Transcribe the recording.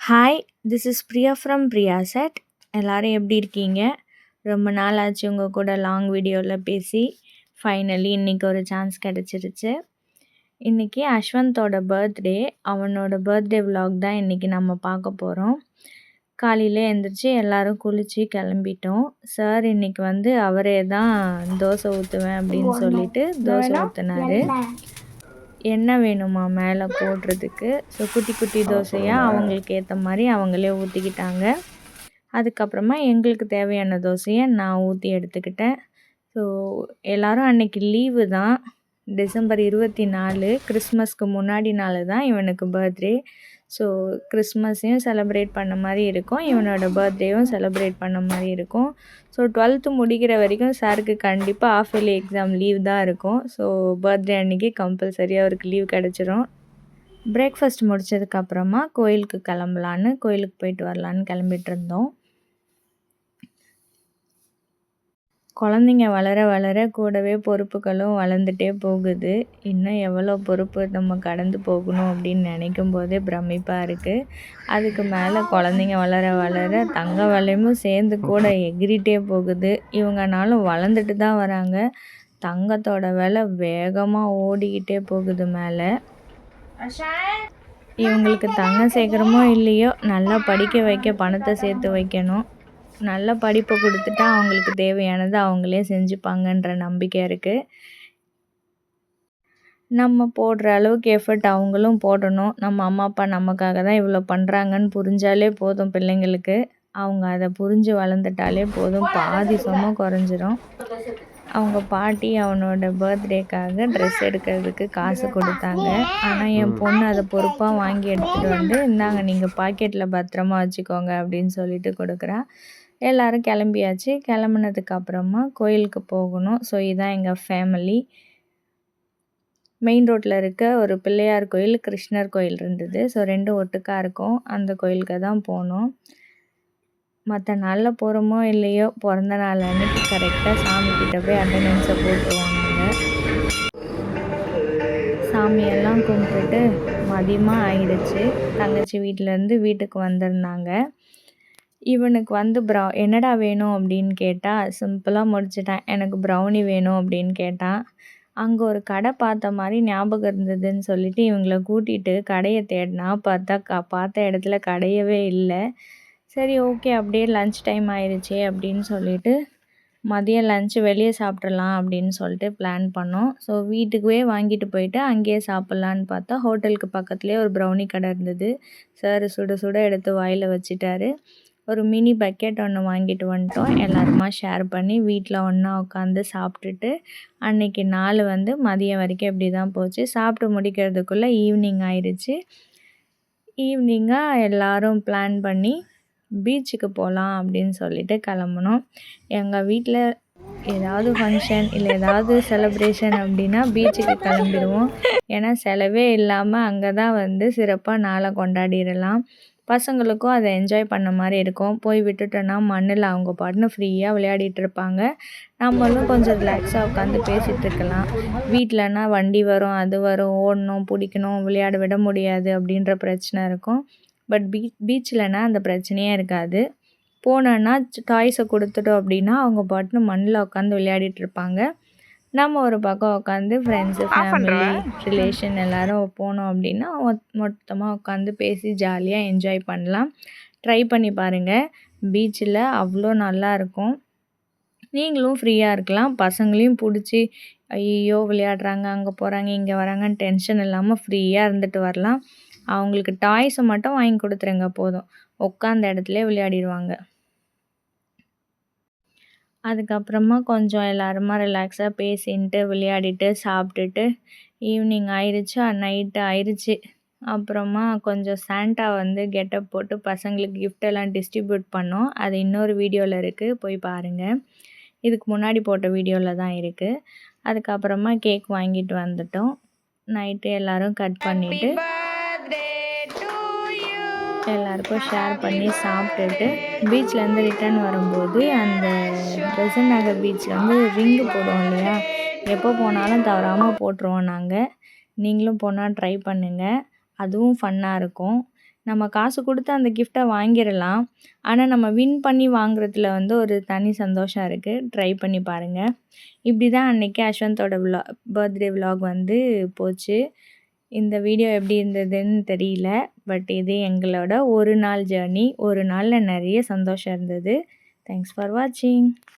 Hi this is Priya from Priya set எல்லோரும் எப்படி இருக்கீங்க? ரொம்ப நாள் ஆச்சு உங்கள் கூட லாங் வீடியோவில் பேசி. ஃபைனலி இன்றைக்கி ஒரு சான்ஸ் கிடச்சிருச்சு. இன்றைக்கி அஸ்வந்தோட பர்த்டே அவனோட பர்த்டே விலாக் தான் இன்றைக்கி நம்ம பார்க்க போகிறோம் காலையில் எழுந்திரிச்சி எல்லோரும் குளித்து கிளம்பிட்டோம். சார் இன்றைக்கி வந்து அவரே தான் தோசை ஊற்றுவேன் அப்படின்னு சொல்லிட்டு தோசை ஊற்றுனாரு என்ன வேணுமா மேலே போடுறதுக்கு? ஸோ குட்டி குட்டி தோசையாக அவங்களுக்கு ஏற்ற மாதிரி அவங்களே ஊற்றிக்கிட்டாங்க அதுக்கப்புறமா எங்களுக்கு தேவையான தோசையை நான் ஊற்றி எடுத்துக்கிட்டேன். ஸோ எல்லோரும் அன்றைக்கி லீவு தான். டிசம்பர் இருபத்தி நாலு கிறிஸ்மஸ்க்கு முன்னாடி நாள் தான் இவனுக்கு பர்த்டே ஸோ கிறிஸ்மஸையும் செலப்ரேட் பண்ண மாதிரி இருக்கும். இவனோட பர்த்டேவும் செலப்ரேட் பண்ண மாதிரி இருக்கும். ஸோ டுவெல்த்து முடிக்கிற வரைக்கும் சாருக்கு கண்டிப்பாக ஆஃப் இயர்லி எக்ஸாம் லீவ் தான் இருக்கும். ஸோ பர்த்டே அன்றைக்கி கம்பல்சரியாக அவருக்கு லீவ் கிடச்சிரும். பிரேக்ஃபாஸ்ட் முடித்ததுக்கப்புறமா கோயிலுக்கு கிளம்பலான்னு கோயிலுக்கு போயிட்டு வரலான்னு கிளம்பிட்டு இருந்தோம். குழந்தைங்க வளர வளர கூடவே பொறுப்புகளும் வளர்ந்துட்டே போகுது. இன்னும் எவ்வளோ பொறுப்பு நம்ம கடந்து போகணும் அப்படின்னு நினைக்கும் போதே பிரமிப்பாக இருக்குது அதுக்கு மேலே குழந்தைங்க வளர வளர தங்க விலையும் சேர்ந்து கூட எகிரிட்டே போகுது. இவங்கனாலும் வளர்ந்துட்டு தான் வராங்க. தங்கத்தோட விலை வேகமாக ஓடிக்கிட்டே போகுது மேலே. இவங்களுக்கு தங்கம் சேர்க்குறமோ இல்லையோ நல்லா படிக்க வைக்க பணத்தை சேர்த்து வைக்கணும். நல்ல படிப்பை கொடுத்துட்டா அவங்களுக்கு தேவையானதை அவங்களே செஞ்சுப்பாங்கன்ற நம்பிக்கை இருக்குது நம்ம போடுற அளவுக்கு எஃபர்ட் அவங்களும் போடணும். நம்ம அம்மா அப்பா நமக்காக தான் இவ்வளோ பண்ணுறாங்கன்னு புரிஞ்சாலே போதும் பிள்ளைங்களுக்கு. அவங்க அதை புரிஞ்சு வளர்ந்துட்டாலே போதும். பாதி சும குறைஞ்சிரும். அவங்க பாட்டி அவனோட பர்த்டேக்காக ட்ரெஸ் எடுக்கிறதுக்கு காசு கொடுத்தாங்க. ஆனால் என் பொண்ணு அதை பொறுப்பாக வாங்கி எடுத்துகிட்டு வந்து இந்தாங்க நீங்கள் பாக்கெட்டில் பத்திரமா வச்சுக்கோங்க அப்படின்னு சொல்லிட்டு கொடுக்குறா. எல்லோரும் கிளம்பியாச்சு. கிளம்புனதுக்கு அப்புறமா கோயிலுக்கு போகணும். ஸோ இதுதான் எங்கள் ஃபேமிலி மெயின் ரோட்டில் இருக்க ஒரு பிள்ளையார் கோயில் கிருஷ்ணர் கோயில் இருந்தது. ஸோ ரெண்டும் ஒட்டுக்காக இருக்கும். அந்த கோயிலுக்கு தான் போனோம். மற்ற நாளில் போகிறோமோ இல்லையோ பிறந்த நாள் அன்னைக்கு கரெக்டாக சாமிக்கிட்ட போய் அட்டண்டன்ஸை போட்டுருவாங்க சாமியெல்லாம் கும்பிட்டுட்டு மதியமாக ஆயிடுச்சு. தங்கச்சி வீட்டிலேருந்து வீட்டுக்கு வந்திருந்தாங்க. இவனுக்கு வந்து ப்ரௌ என்னடா வேணும்? அப்படின்னு கேட்டால் சிம்பிளாக முடிச்சிட்டேன். எனக்கு ப்ரௌனி வேணும். அப்படின்னு கேட்டான் அங்கே ஒரு கடை பார்த்த மாதிரி ஞாபகம் இருந்ததுன்னு சொல்லிட்டு இவங்கள கூட்டிகிட்டு கடையை தேடினா பார்த்தா க பார்த்த இடத்துல கடையவே இல்லை. சரி ஓகே அப்படியே லன்ச் டைம் ஆயிடுச்சே அப்படின்னு சொல்லிட்டு மதியம் லன்ச்சு வெளியே சாப்பிட்றலாம் அப்படின்னு சொல்லிட்டு பிளான் பண்ணோம். ஸோ வீட்டுக்குவே வாங்கிட்டு போயிட்டு அங்கேயே சாப்பிட்லான்னு பார்த்தா ஹோட்டலுக்கு பக்கத்துலேயே ஒரு ப்ரௌனி கடை இருந்தது. சார் சுட சுட எடுத்து வாயில் வச்சுட்டாரு. ஒரு மினி பக்கெட் ஒன்று வாங்கிட்டு வந்துட்டோம். எல்லாருமா ஷேர் பண்ணி வீட்டில் ஒன்றா உட்காந்து சாப்பிட்டுட்டு அன்றைக்கி நாள் வந்து மதியம் வரைக்கும் இப்படி தான் போச்சு. சாப்பிட்டு முடிக்கிறதுக்குள்ளே ஈவினிங் ஆயிடுச்சு ஈவினிங்காக எல்லோரும் பிளான் பண்ணி பீச்சுக்கு போகலாம் அப்படின்னு சொல்லிட்டு கிளம்புனோம். எங்கள் வீட்டில் ஏதாவது ஃபங்க்ஷன் இல்லை ஏதாவது செலப்ரேஷன் அப்படின்னா பீச்சுக்கு கிளம்பிடுவோம். ஏன்னா செலவே இல்லாமல் அங்கே தான் வந்து சிறப்பாக நாளை கொண்டாடிடலாம். பசங்களுக்கும் அதை என்ஜாய் பண்ண மாதிரி இருக்கும். போய் விட்டுட்டோன்னா மண்ணில் அவங்க பாட்டுன்னு ஃப்ரீயாக விளையாடிட்டு இருப்பாங்க. நம்மளும் கொஞ்சம் ரிலாக்ஸாக உட்காந்து பேசிகிட்டு இருக்கலாம். வீட்டிலனா வண்டி வரும் அது வரும் ஓடணும் பிடிக்கணும் விளையாட விட முடியாது அப்படின்ற பிரச்சனை இருக்கும். பட் பீ பீச்சில்னா அந்த பிரச்சனையே இருக்காது. போனோன்னா டாய்ஸை கொடுத்துட்டோம் அப்படின்னா அவங்க பாட்டுன்னு மண்ணில் உட்காந்து விளையாடிட்டு இருப்பாங்க. நம்ம ஒரு பக்கம் உட்காந்து ஃப்ரெண்ட்ஸு ஃபேமிலி ரிலேஷன் எல்லோரும் போனோம் அப்படின்னா மொத்தமாக உட்காந்து பேசி ஜாலியாக என்ஜாய் பண்ணலாம். ட்ரை பண்ணி பாருங்கள் பீச்சில் அவ்வளோ நல்லாயிருக்கும் நீங்களும் ஃப்ரீயாக இருக்கலாம். பசங்களையும் பிடிச்சி ஐயோ விளையாடுறாங்க அங்கே போகிறாங்க இங்கே வராங்கன்னு டென்ஷன் இல்லாமல் ஃப்ரீயாக இருந்துட்டு வரலாம். அவங்களுக்கு டாய்ஸை மட்டும் வாங்கி கொடுத்துருங்க போதும். உட்காந்த இடத்துல விளையாடிடுவாங்க. அதுக்கப்புறமா கொஞ்சம் எல்லாருமா ரிலாக்ஸாக பேசின்ட்டு விளையாடிட்டு சாப்பிட்டுட்டு ஈவினிங் ஆயிடுச்சா நைட்டு ஆயிடுச்சு அப்புறமா கொஞ்சம் சாண்டா வந்து கெட்டப் போட்டு பசங்களுக்கு கிஃப்டெல்லாம் டிஸ்ட்ரிபியூட் பண்ணோம். அது இன்னொரு வீடியோவில் இருக்குது போய் பாருங்கள் இதுக்கு முன்னாடி போட்ட வீடியோவில் தான் இருக்குது அதுக்கப்புறமா கேக் வாங்கிட்டு வந்துட்டோம். நைட்டு எல்லோரும் கட் பண்ணிவிட்டு எல்லாருக்கும் ஷேர் பண்ணி சாப்பிட்டுட்டு பீச்லேருந்து ரிட்டர்ன் வரும்போது அந்த பிரசன் நகர் பீச்சில் வந்து ரிங்கு போடுவோம் இல்லையா? எப்போ போனாலும் தவறாமல் போட்டுருவோம் நாங்கள் நீங்களும் போனால் ட்ரை பண்ணுங்கள் அதுவும் ஃபன்னாக இருக்கும். நம்ம காசு கொடுத்து அந்த கிஃப்டை வாங்கிடலாம். ஆனால் நம்ம வின் பண்ணி வாங்குறதுல வந்து ஒரு தனி சந்தோஷம் இருக்குது ட்ரை பண்ணி பாருங்கள் இப்படி தான் அன்றைக்கி அஸ்வந்தோட விலா பர்த்டே விலாக் வந்து போச்சு. இந்த வீடியோ எப்படி இருந்ததுன்னு தெரியல. பட் இது எங்களோட ஒரு நாள் ஜேர்னி ஒரு நாளில் நிறைய சந்தோஷம் இருந்தது. தேங்க்ஸ் ஃபார் வாட்சிங்